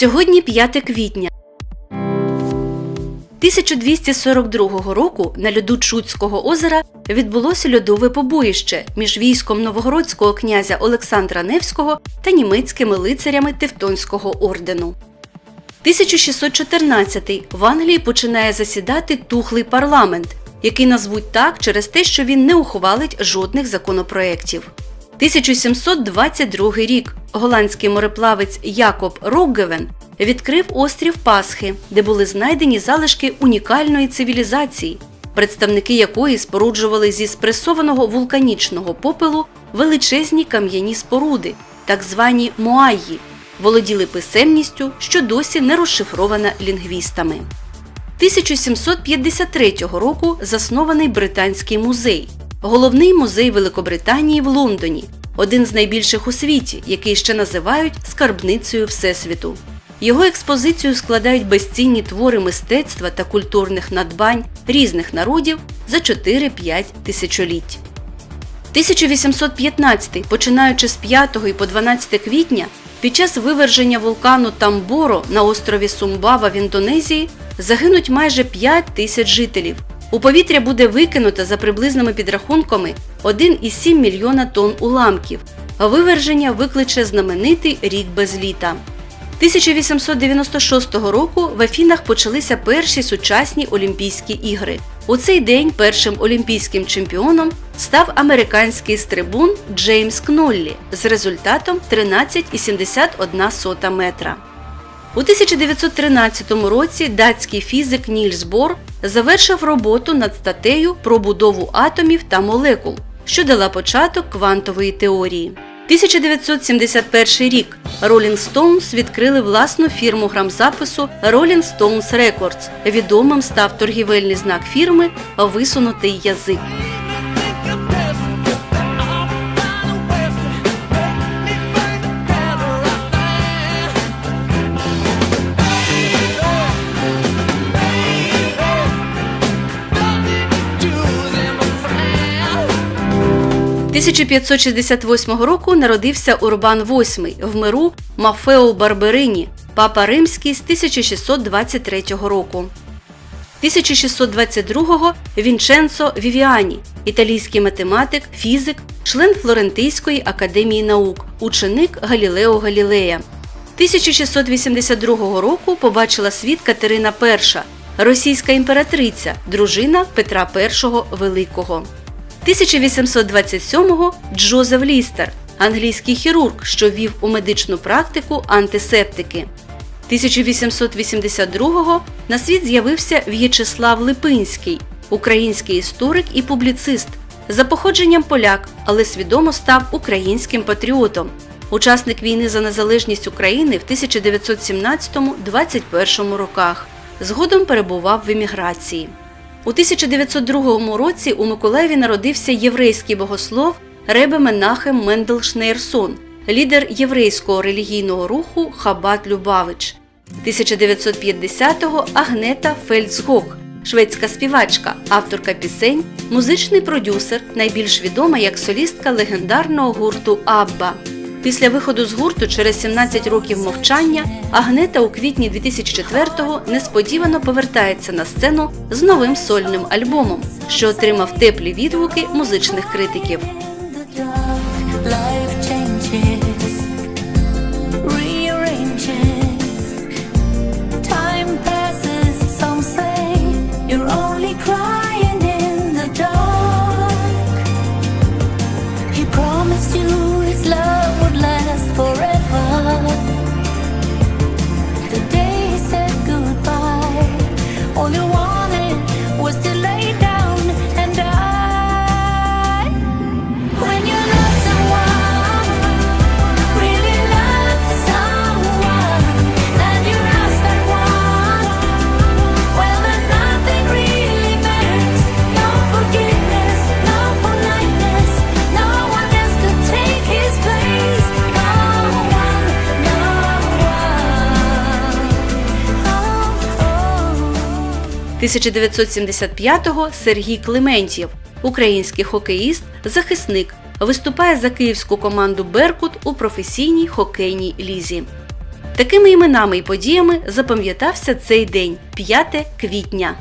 Сьогодні 5 квітня. 1242 року на льоду Чудського озера відбулося льодове побоїще між військом новгородського князя Олександра Невського та німецькими лицарями Тевтонського ордену. 1614 в Англії починає засідати тухлий парламент, який назвуть так через те, що він не ухвалить жодних законопроєктів. 1722 рік голландський мореплавець Якоб Роггевен відкрив острів Пасхи, де були знайдені залишки унікальної цивілізації, представники якої споруджували зі спресованого вулканічного попелу величезні кам'яні споруди, так звані Моаї, володіли писемністю, що досі не розшифрована лінгвістами. 1753 року заснований Британський музей, головний музей Великобританії в Лондоні, один з найбільших у світі, який ще називають скарбницею Всесвіту. Його експозицію складають безцінні твори мистецтва та культурних надбань різних народів за 4-5 тисячоліть. 1815, починаючи з 5 і по 12 квітня, під час виверження вулкану Тамборо на острові Сумбава в Індонезії загинуть майже 5 тисяч жителів. У повітря буде викинуто за приблизними підрахунками 1,7 мільйона тонн уламків. Виверження викличе знаменитий рік без літа. 1896 року в Афінах почалися перші сучасні Олімпійські ігри. У цей день першим олімпійським чемпіоном став американський стрибун Джеймс Кноллі з результатом 13,71 метра. У 1913 році датський фізик Нільс Бор завершив роботу над статтею про будову атомів та молекул, що дала початок квантової теорії. 1971 рік Rolling Stones відкрили власну фірму грамзапису Rolling Stones Records. Відомим став торгівельний знак фірми Висунутий язик. 1568 року народився Урбан VIII в миру Мафео Барберині, папа римський з 1623 року. 1622-го Вінченцо Вівіані, італійський математик, фізик, член Флорентийської академії наук, ученик Галілео Галілея. 1682 року побачила світ Катерина І, російська імператриця, дружина Петра І Великого. 1827-го Джозеф Лістер, англійський хірург, що вів у медичну практику антисептики. 1882-го на світ з'явився В'ячеслав Липинський, український історик і публіцист, за походженням поляк, але свідомо став українським патріотом, учасник війни за незалежність України в 1917-21 роках. Згодом перебував в еміграції. У 1902 році у Миколаєві народився єврейський богослов Ребе Менахем Мендел Шнейрсон, лідер єврейського релігійного руху Хабат Любавич. 1950-го Агнета Фельдсгок, шведська співачка, авторка пісень, музичний продюсер, найбільш відома як солістка легендарного гурту Абба. Після виходу з гурту через 17 років мовчання Агнета у квітні 2004-го несподівано повертається на сцену з новим сольним альбомом, що отримав теплі відгуки музичних критиків. the 1975-го Сергій Клементьєв, український хокеїст, захисник, виступає за київську команду Беркут у професійній хокейній лізі. Такими іменами і подіями запам'ятався цей день 5 квітня.